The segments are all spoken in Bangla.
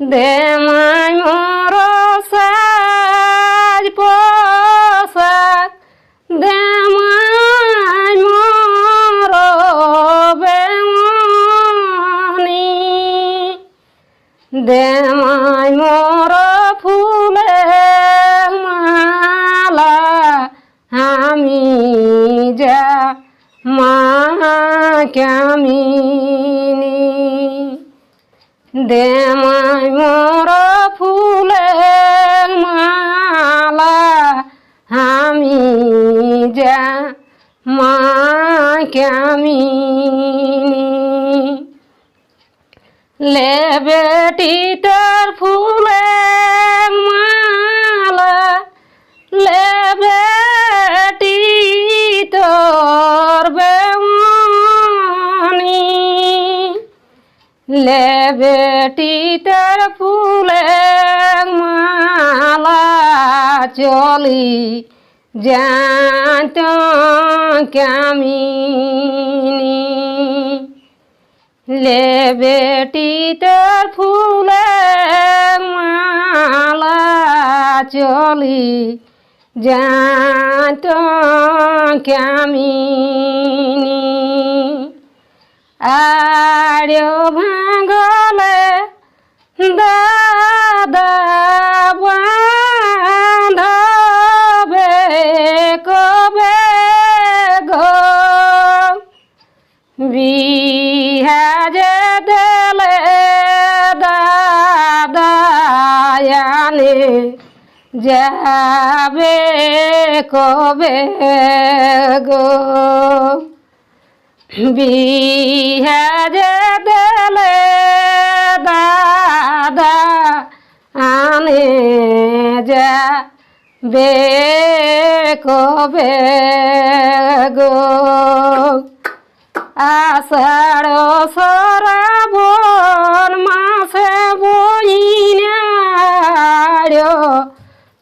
দে মাই মোর সাজ পোশাক দে মাই মোর বেমনি দে মাই মোর ফুলে মালা, আমি যা মা কামিনী দে মাই মোর ফুলে মালা, আমি যা মা কামিনী লে বেটি তোর ফুলে মালা লে বেটি তোর বেমনি লে বেটি তোর ফুলে মালা চলি। জানত কামিনী। লে বেটি তোর ফুলে মালা চলি। যাত কামিনী। আড় ভাঙলে বিহাজে দেলে দাদায়ানে যাবে কবে গো? বিহাজে দেলে দাদা আনে যাবে কবে গো? আষাঢ় শ্রাবণ মাসে বইনাড়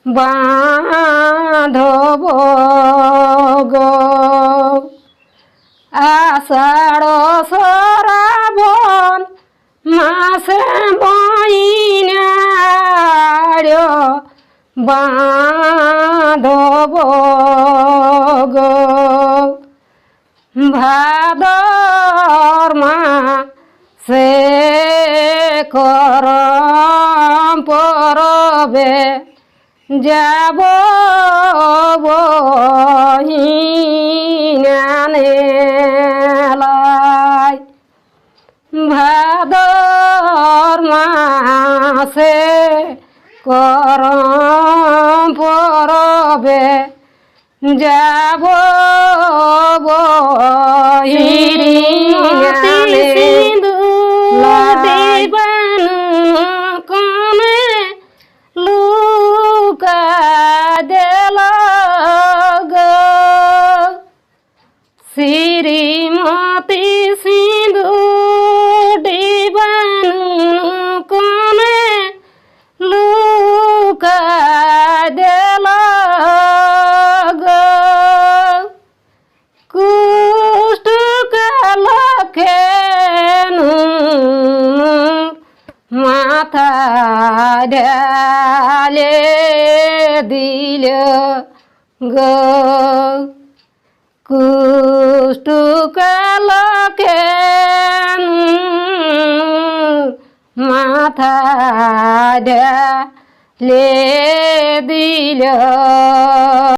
বাঁধব গো। আষাঢ় শ্রাবণ মাসে বইনাড় বাঁধব গো। ভাদর সে করম পরবে যাব বহিনানে ভাদর মাসে করম পরবে যাব বহিরিয়ানে শ্রীমতী সিন্ধু ডিবান লুকা দেল গো কুষ্ট কালখেনু মাথা ডালে দিল গো কুষ্ট কালখেনু মাথা ডালে দিল।